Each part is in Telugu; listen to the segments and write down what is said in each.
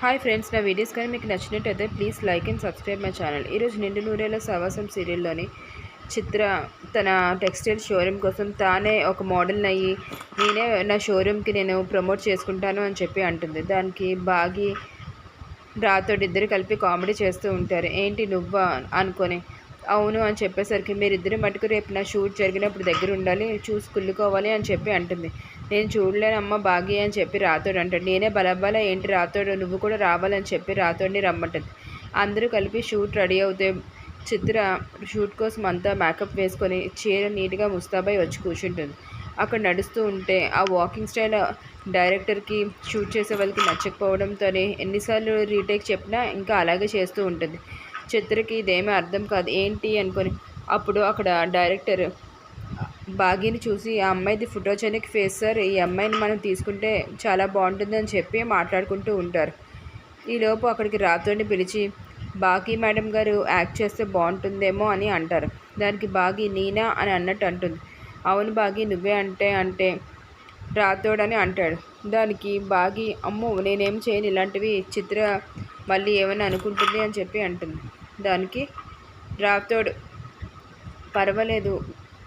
హాయ్ ఫ్రెండ్స్ నా వీడియోస్ కానీ మీకు నచ్చినట్టయితే please like and subscribe my channel ఈరోజు నిండు నూరేళ్ళ సవాసం సీరియల్లోని చిత్ర తన టెక్స్టైల్ షోరూమ్ కోసం తానే ఒక మోడల్ అయ్యి నేనే నా షోరూమ్కి నేను ప్రమోట్ చేసుకుంటాను అని చెప్పి అంటుంది. దానికి బాగి రాతోడిద్దరు కలిపి కామెడీ చేస్తూ ఉంటారు. ఏంటి నువ్వా అనుకొని అవును అని చెప్పేసరికి మీరిద్దరు మటుకు రేపు నా షూట్ జరిగినప్పుడు దగ్గర ఉండాలి చూసి కుళ్ళుకోవాలి అని చెప్పి అంటుంది. నేను చూడలేనమ్మా బాగి అని చెప్పి రాతోడు అంటాడు. నేనే బలబల ఏంటి రాతోడు నువ్వు కూడా రావాలని చెప్పి రాతోడిని రమ్మంటుంది. అందరూ కలిపి షూట్ రెడీ అవుతే చిత్ర షూట్ కోసం అంతా మేకప్ వేసుకొని చీర నీట్గా ముస్తాబై వచ్చి కూర్చుంటుంది. అక్కడ నడుస్తూ ఉంటే ఆ వాకింగ్ స్టైల్ డైరెక్టర్కి షూట్ చేసే వాళ్ళకి నచ్చకపోవడంతోనే ఎన్నిసార్లు రీటేక్ చెప్పినా ఇంకా అలాగే చేస్తూ ఉంటుంది. చిత్రకి ఇదేమీ అర్థం కాదు. ఏంటి అనుకొని అప్పుడు అక్కడ డైరెక్టర్ బాగీని చూసి ఆ అమ్మాయిది ఫోటోజెనిక్ ఫేస్ సార్. ఈ అమ్మాయిని మనం తీసుకుంటే చాలా బాగుంటుంది అని చెప్పి మాట్లాడుకుంటూ ఉంటారు. ఈలోపు అక్కడికి రాతోని పిలిచి బాగీ మేడం గారు యాక్ట్ చేస్తే బాగుంటుందేమో అని అంటారు. దానికి బాగీ నీనా అని అన్నట్టు అంటుంది. అవును బాగి నువ్వే అంటే అంటే రాతోడని అంటాడు. దానికి బాగి అమ్మో నేనేం చేయను. ఇలాంటివి చిత్ర మళ్ళీ ఏమైనా అనుకుంటుంది అని చెప్పి అంటుంది. దానికి రాతోడు పర్వాలేదు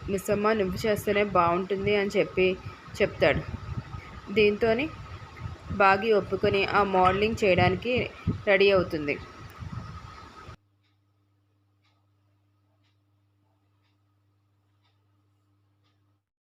మిస్సమ్మ నువ్వు చేస్తేనే బాగుంటుంది అని చెప్పి చెప్తాడు. దీంతో బాగి ఒప్పుకొని ఆ మోడలింగ్ చేయడానికి రెడీ అవుతుంది.